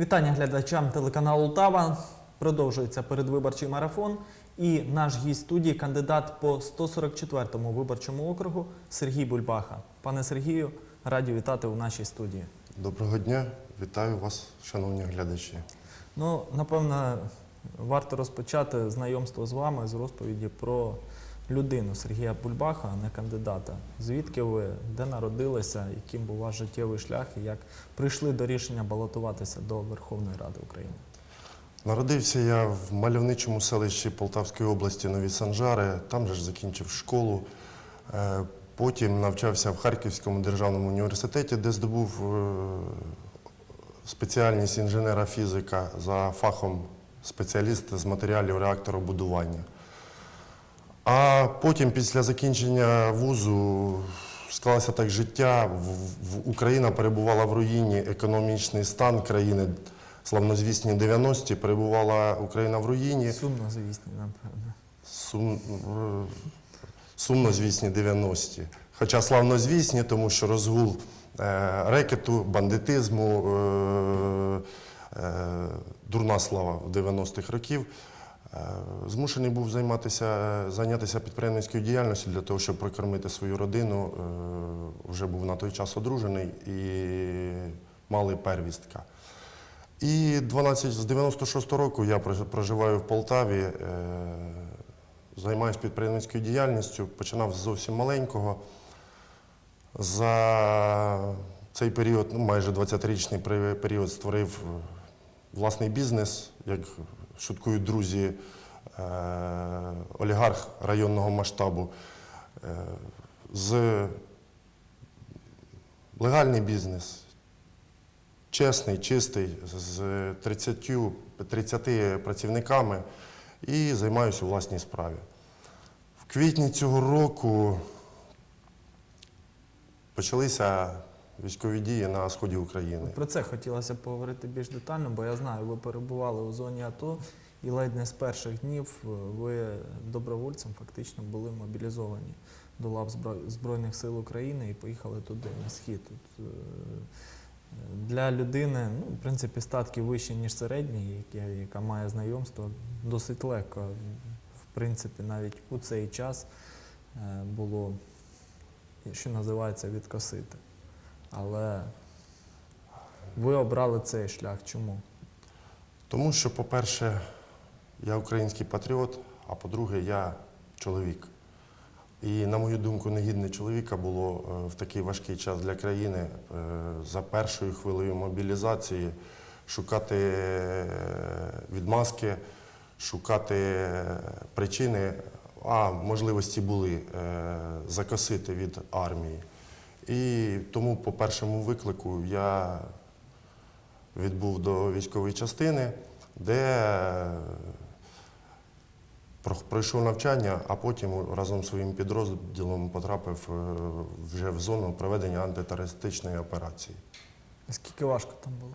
Вітання глядачам телеканалу Тава. Продовжується передвиборчий марафон. І наш гість студії кандидат по 144-му виборчому округу Сергій Бульбаха. Пане Сергію, раді вітати у нашій студії. Доброго дня, вітаю вас, шановні глядачі. Ну, напевно, варто розпочати знайомство з вами з розповіді про людину Сергія Бульбаха, а не кандидата. Звідки ви, де народилися, яким був ваш життєвий шлях і як прийшли до рішення балотуватися до Верховної Ради України? Народився я в мальовничому селищі Полтавської області Нові Санжари, там же ж закінчив школу. Е, Потім навчався в Харківському державному університеті, де здобув е, спеціальність інженера фізика за фахом спеціаліст з матеріалів реакторобудування. А потім, після закінчення вузу, склалося так життя. Україна перебувала в руїні, економічний стан країни, славнозвісні 90-ті, перебувала Україна в руїні. Сумно, звісно, напевно. Сум, е, сумнозвісні 90-ті. Хоча славнозвісні, тому що розгул е, рекету, бандитизму, е, е, дурна слава в 90-х років. Е, Змушений був займатися, зайнятися підприємницькою діяльністю для того, щоб прокормити свою родину. Е, Вже був на той час одружений і мали первістка. І 12, з 96 року я проживаю в Полтаві, е, займаюся підприємницькою діяльністю, починав з зовсім маленького. За цей період, ну, майже 20-річний період, створив е, власний бізнес, як шуткують друзі, е, олігарх районного масштабу. Е, з легальний бізнес, чесний, чистий, з 30, 30 працівниками і займаюся у власній справі. В квітні цього року почалися військові дії на сході України. Про це хотілося поговорити більш детально, бо я знаю, ви перебували у зоні АТО і ледь не з перших днів е, ви добровольцем фактично були мобілізовані до лав Збро- Збройних сил України і поїхали туди, на схід. Тут, е, для людини, ну, в принципі, статки вищі, ніж середні, яка, яка має знайомство, досить легко. В принципі, навіть у цей час е, було, що називається, відкосити. Але ви обрали цей шлях. Чому? Тому що, по-перше, я український патріот, а по-друге, я чоловік. І, на мою думку, негідне чоловіка було е, в такий важкий час для країни е, за першою хвилею мобілізації шукати е, відмазки, шукати причини, а можливості були закосити від армії. І тому по першому виклику я відбув до військової частини, де е, пройшов навчання, а потім разом з своїм підрозділом потрапив е, вже в зону проведення антитерористичної операції. Скільки важко там було?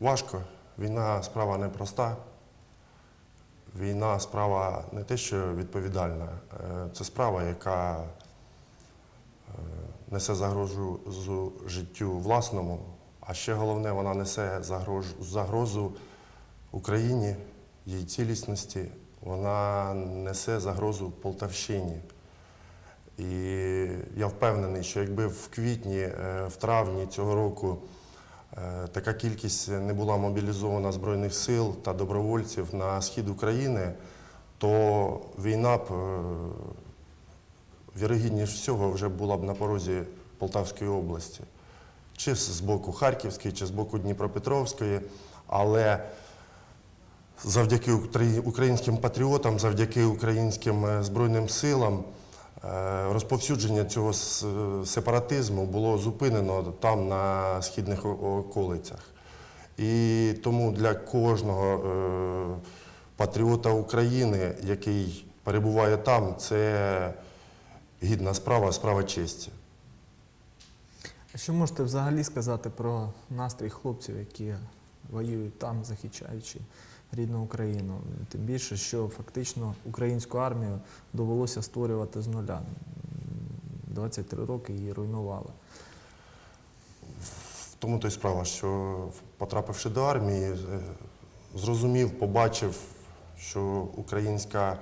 Важко. Війна справа непроста. Війна справа не те, що відповідальна, е, це справа, яка е, несе загрозу зу- життю власному, а ще головне, вона несе загрозу Україні, її цілісності, вона несе загрозу Полтавщині. І я впевнений, що якби в квітні, е, в травні цього року така кількість не була мобілізована Збройних сил та добровольців на схід України, то війна б, е, вірогідніше всього, вже була б на порозі Полтавської області. Чи з боку Харківської, чи з боку Дніпропетровської. Але завдяки українським патріотам, завдяки українським е, Збройним силам е, розповсюдження цього сепаратизму було зупинено там на східних околицях. І тому для кожного е, патріота України, який перебуває там, це гідна справа, справа честі. Що можете взагалі сказати про настрій хлопців, які воюють там, захищаючи рідну Україну? Тим більше, що фактично українську армію довелося створювати з нуля. 23 роки її руйнували. в тому то й справа, що потрапивши до армії, е, зрозумів, побачив, що українська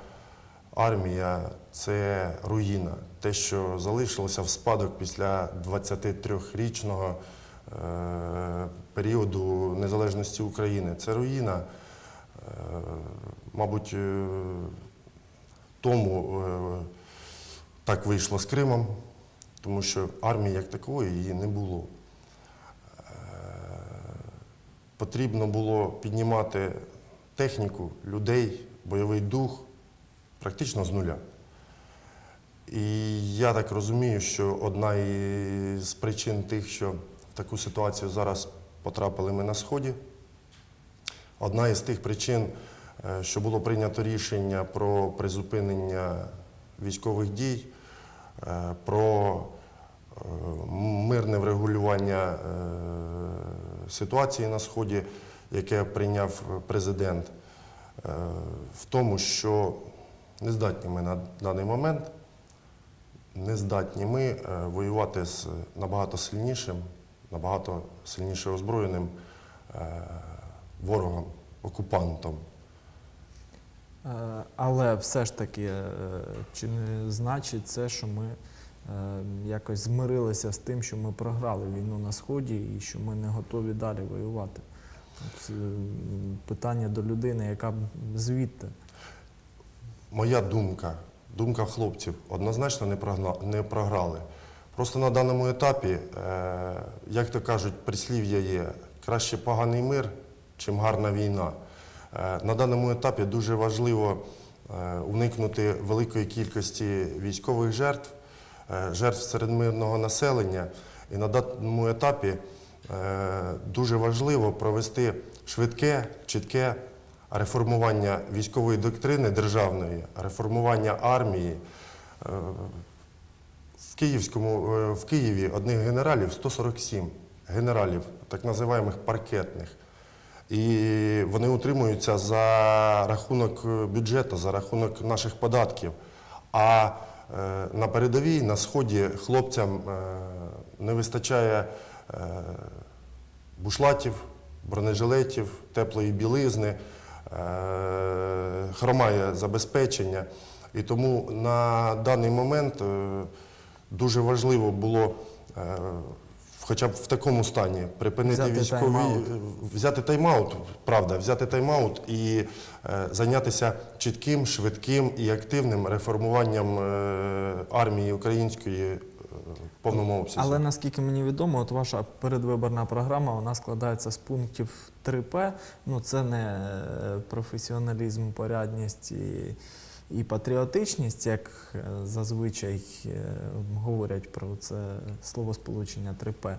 армія це руїна. Те, що залишилося в спадок після 23-річного е, періоду незалежності України. Це руїна. Е, мабуть, е, тому е, так вийшло з Кримом, тому що армії як такої її не було. Потрібно було піднімати техніку, людей, бойовий дух практично з нуля. І я так розумію, що одна із причин тих, що в таку ситуацію зараз потрапили ми на Сході, одна із тих причин, е, що було прийнято рішення про призупинення військових дій, е, про е, мирне врегулювання ситуації на Сході, яке прийняв президент, в тому, що не здатні ми на даний момент, не здатні ми воювати з набагато сильнішим, набагато сильніше озброєним ворогом, окупантом. Е, Але все ж таки, е, чи не значить це, що ми е, якось змирилися з тим, що ми програли війну на Сході і що ми не готові далі воювати? От, питання до людини, яка звідти. Моя думка, думка хлопців, однозначно не, прогна- не програли. Просто на даному етапі, як то кажуть, прислів'я є краще поганий мир, чим гарна війна. Е, на даному етапі дуже важливо е, уникнути великої кількості військових жертв, е, жертв серед мирного населення. І на даному етапі дуже важливо провести швидке, чітке реформування військової доктрини державної, реформування армії. В, Київському, в Києві одних генералів 147 генералів, так називаємих паркетних. І вони утримуються за рахунок е, бюджету, за рахунок наших податків. А е, на передовій, на сході хлопцям е, не вистачає бушлатів, бронежилетів, теплої білизни, хромає забезпечення. І тому на даний момент дуже важливо було, хоча б в такому стані, припинити Взяти військові, тайм-аут. взяти тайм-аут, правда, взяти тайм-аут і е, зайнятися чітким, швидким і активним реформуванням е, армії української е, в повному обсязі. Але наскільки мені відомо, от ваша передвиборна програма вона складається з пунктів 3П. Ну це не е, професіоналізм, порядність і, і патріотичність, як е, зазвичай е, говорять про це словосполучення 3П.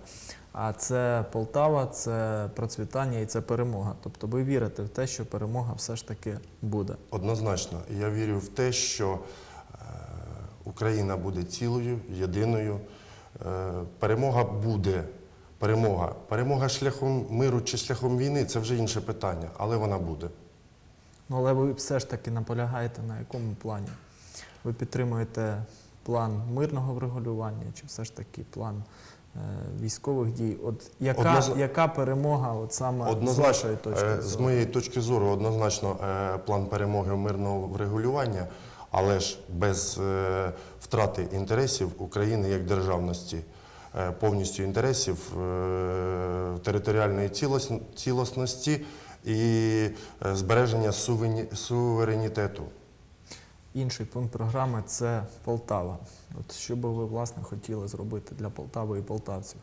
А це Полтава, це процвітання і це перемога. Тобто ви вірите в те, що перемога все ж таки буде. Однозначно, я вірю в те, що е, Україна буде цілою, єдиною. Перемога буде. Перемога. Перемога шляхом миру чи шляхом війни це вже інше питання, але вона буде. Ну, але ви все ж таки наполягаєте на якому плані? Ви підтримуєте план мирного врегулювання чи все ж таки план е, військових дій? От яка, Однозна- яка перемога от саме з вашої точки е, зору? з моєї точки зору, однозначно е, план перемоги мирного врегулювання, але ж без е, втрати інтересів України як державності, е, повністю інтересів е, територіальної цілісності і е, збереження суверенітету. Інший пункт програми це Полтава. От що би ви власне хотіли зробити для Полтави і полтавців?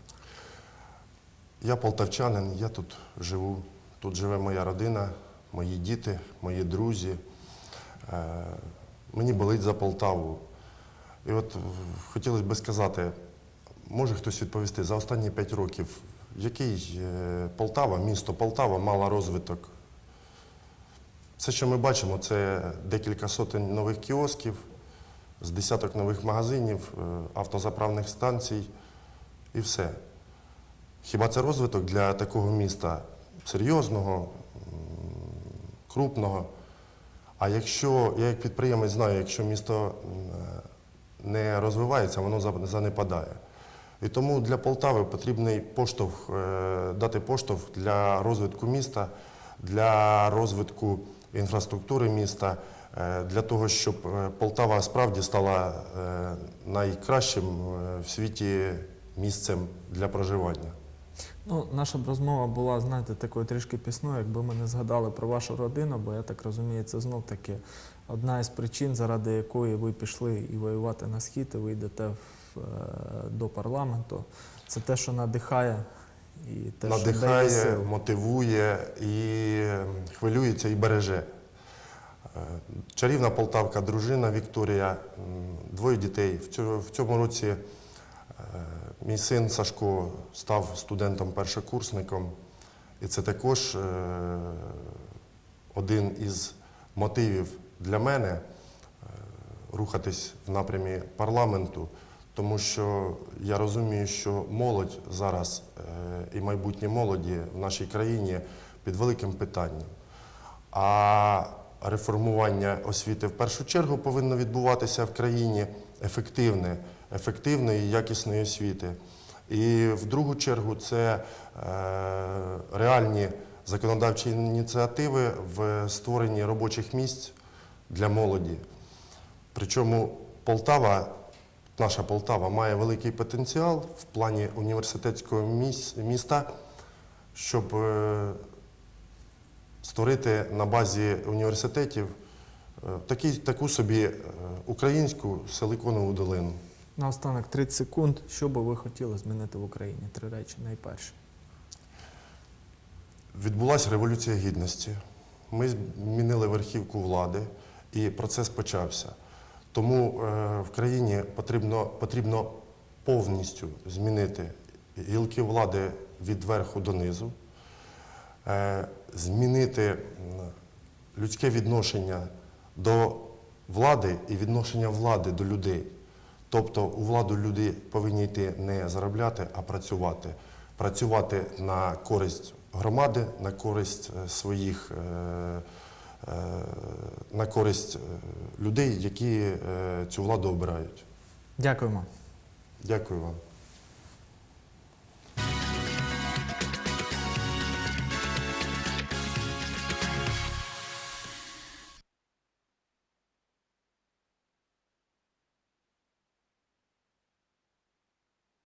Я полтавчанин, я тут живу. Тут живе моя родина, мої діти, мої друзі. Е, мені болить за Полтаву. І от хотілося б сказати, може хтось відповісти, за останні п'ять років, який е, Полтава, місто Полтава мала розвиток? Все, що ми бачимо, це декілька сотень нових кіосків, з десяток нових магазинів, е, автозаправних станцій і все. Хіба це розвиток для такого міста серйозного, крупного? А якщо я як підприємець знаю, якщо місто не розвивається, воно занепадає. І тому для Полтави потрібний поштовх, е, дати поштовх для розвитку міста, для розвитку інфраструктури міста, е, для того, щоб е, Полтава справді стала найкращим в світі місцем для проживання. Ну, наша б розмова була, знаєте, такою трішки пісною, якби ми не згадали про вашу родину, бо я так розумію, це знов таки одна із причин, заради якої ви пішли і воювати на схід, і ви йдете в, до парламенту. Це те, що надихає і те, що дає Надихає, сил. мотивує і хвилюється і береже. Е, Чарівна полтавка, дружина Вікторія, двоє дітей. В цьому, році е, мій син Сашко став студентом-першокурсником. І це також е, один із мотивів для мене е, рухатись в напрямі парламенту, тому що я розумію, що молодь зараз е, і майбутнє молоді в нашій країні під великим питанням. А реформування освіти в першу чергу повинно відбуватися в країні ефективне, ефективної і якісної освіти. І в другу чергу це е, реальні законодавчі ініціативи в створенні робочих місць для молоді. Причому Полтава, наша Полтава, має великий потенціал в плані університетського міста, щоб е, створити на базі університетів е, такий, таку собі е, українську силиконову долину. Наостанок 30 секунд. Що би ви хотіли змінити в Україні? Три речі найперше. Відбулася революція гідності. Ми змінили верхівку влади, і процес почався. Тому е, в країні потрібно, потрібно повністю змінити гілки влади від верху до низу, е, змінити людське відношення до влади і відношення влади до людей. Тобто у владу люди повинні йти не заробляти, а працювати. Працювати на користь громади, на користь е, своїх, на користь е, людей, які е, цю владу обирають. Дякуємо. Дякую вам.